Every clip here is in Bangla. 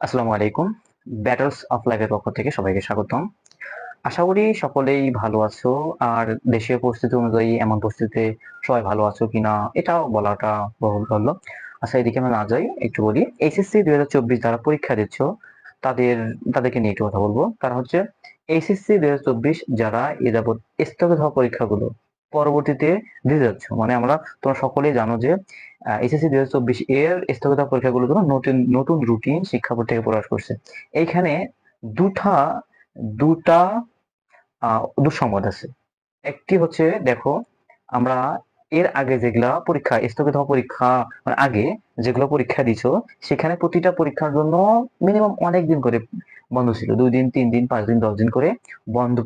আসসালামু আলাইকুম। ব্যাটলস অফ লাইফের পক্ষ থেকে সবাইকে স্বাগতম। আশা করি সকলেই ভালো আছো, আর দেশীয় পরিস্থিতি অনুযায়ী এমন পরিস্থিতিতে সবাই ভালো আছো কিনা এটাও বলাটা বহুল বলল আচ্ছা এদিকে আমরা না যাই, একটু বলি। এইচএসসি দুই হাজার চব্বিশ যারা পরীক্ষা দিচ্ছ, তাদের, তাদেরকে নিয়ে একটু কথা বলব। তারা হচ্ছে এইচএসসি দুই হাজার চব্বিশ যারা এ যাবৎ স্থগিত হওয়া পরীক্ষাগুলো পরবর্তীতে দিতে যাচ্ছ। মানে আমরা তোমরা সকলেই জানো যে এসএসসি দুই হাজার চব্বিশ এর স্থগিত পরীক্ষাগুলো জন্য নতুন নতুন রুটিন শিক্ষা বোর্ড থেকে প্রকাশ করছে। এইখানে দুটা দুটা দুঃসংবাদ আছে। একটি হচ্ছে, দেখো, আমরা এর আগে যেগুলা পরীক্ষা, স্থগিত পরীক্ষা মানে আগে যেগুলো পরীক্ষা দিছো, সেখানে প্রতিটা পরীক্ষার জন্য মিনিমাম অনেক দিন করে বন্ধ ছিল। দুই দিন, তিন দিন, পাঁচ দিন, দশ দিন করে বন্ধ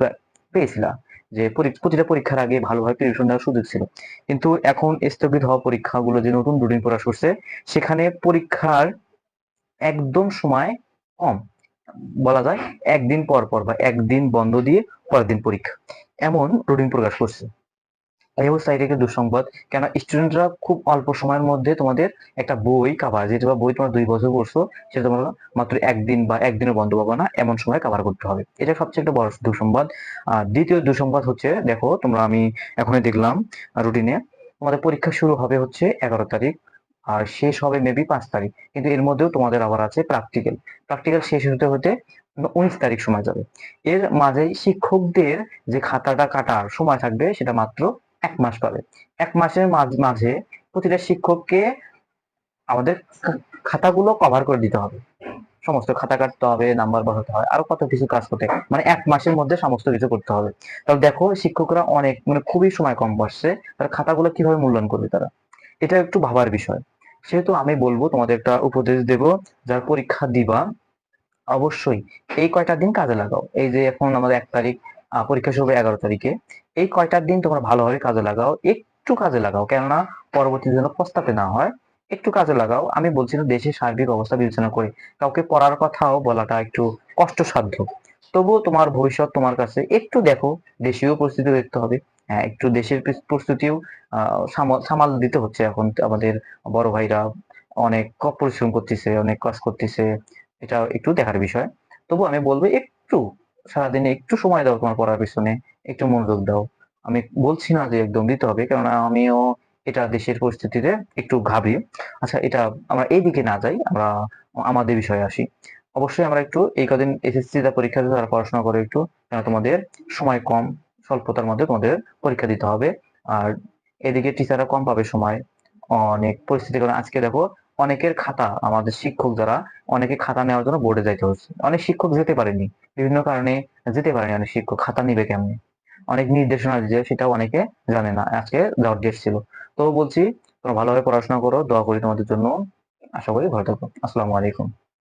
পেয়েছিলা। যে প্রতিটা পরীক্ষার আগে ভালোভাবে প্রিপারেশন নেওয়ার সুযোগ ছিল। কিন্তু এখন স্থগিত হওয়া পরীক্ষাগুলো যে নতুন রুটিন প্রকাশ করছে, সেখানে পরীক্ষার একদম সময় কম। বলা যায় একদিন পর পর বা একদিন বন্ধ দিয়ে পরের দিন পরীক্ষা। এমন রুটিন প্রকাশ করছে। এই অবস্থায় এটা একটা দুঃসংবাদ। কেন স্টুডেন্টরা খুব অল্প সময়ের মধ্যে তোমাদের একটা বই কাভার যেটা বা বই তোমার দুই বছর পড়ছো, সেটা তোমরা মাত্র একদিন বা একদিনও বন্ধ পাবো না, এমন সময় কাভার করতে হবে। এটা সবচেয়ে একটা বড় দুঃসংবাদ। আর দ্বিতীয় দুঃসংবাদ হচ্ছে, দেখো, তোমরা আমি এখনই দেখলাম রুটিনে তোমাদের পরীক্ষা শুরু হবে হচ্ছে এগারো তারিখ, আর শেষ হবে মেবি পাঁচ তারিখ। কিন্তু এর মধ্যেও তোমাদের আবার আছে প্র্যাকটিক্যাল প্র্যাকটিক্যাল শেষ হতে হতে উনিশ তারিখ সময় যাবে। এর মাঝে শিক্ষকদের যে খাতাটা কাটার সময় থাকবে, সেটা মাত্র এক মাস পাবে। এক মাসের মাঝ- মাঝে প্রতিটা শিক্ষককে আমাদের খাতাগুলো কভার করে দিতে হবে। সমস্ত খাতা কাটতে হবে নাম্বার বসাতে হবে আরও কত কিছু কাজ করতে মানে এক মাসের মধ্যে সমস্ত কিছু করতে হবে। তাহলে দেখো শিক্ষকরা অনেক মানে খুবই সময় কম বসছে তার খাতাগুলো কীভাবে মূল্যায়ন করবে তারা? এটা একটু ভাবার বিষয়। সেহেতু আমি বলব, তোমাদের একটা উপদেশ দেব, যার পরীক্ষা দিবা। অবশ্যই এই কয়টা দিন কাজে লাগাও। এই যে এখন আমাদের এক তারিখ পরীক্ষা শুরু হবে এগারো তারিখে। এই কয়টা দিন তোমরা ভালোভাবে কাজে লাগাও, একটু কাজে লাগাও। কেননা পরবর্তী যেন পস্তাতে না হয়, একটু কাজে লাগাও। আমি বলছি না দেশের সার্বিক অবস্থা বিবেচনা করে, কাউকে পড়ার কথাও বলাটা একটু কষ্টসাধ্য। তবুও তোমার ভবিষ্যৎ তোমার কাছে একটু দেখো, দেশীয় পরিস্থিতি দেখতে হবে। হ্যাঁ একটু দেশের প্রস্তুতিও সামাল দিতে হচ্ছে এখন আমাদের বড় ভাইরা অনেক পরিশ্রম করতেছে, অনেক কাজ করতেছে। এটা একটু দেখার বিষয়। তবু আমি বলব একটু সারাদিনে একটু সময় দাও তোমার পড়ার পিছনে, একটু মনোযোগ দাও। আমি বলছি না যে একদম দিতে হবে, কেননা আমিও এটা দেশের পরিস্থিতিতে একটু ঘাবড়ি। আচ্ছা এটা আমরা এই দিকে না যাই, আমরা আমাদের বিষয়ে আসি। অবশ্যই আমরা একটু এই কদিন এসএসসি তে পরীক্ষা তারা পড়াশোনা করে একটু কেন তোমাদের সময় কম, স্বল্পতার মধ্যে তোমাদের পরীক্ষা দিতে হবে। আর এদিকে টিচাররা কম পাবে সময়। অনেক পরিস্থিতি কারণে আজকে দেখো অনেকের খাতা, আমাদের শিক্ষক যারা, অনেকে খাতা নেওয়ার জন্য বোর্ডে যাইতে হচ্ছে। অনেক শিক্ষক যেতে পারেনি। বিভিন্ন কারণে যেতে পারেনি অনেক শিক্ষক। খাতা নিবে কেমনি? অনেক নির্দেশনা দিয়ে সেটাও অনেকে জানে না। আজকে যাওয়ার ডেট ছিল তো বলছি, তোমরা ভালোভাবে পড়াশোনা করো, দোয়া করি তোমাদের জন্য। আশা করি ভালো থাকো। আসসালামু আলাইকুম।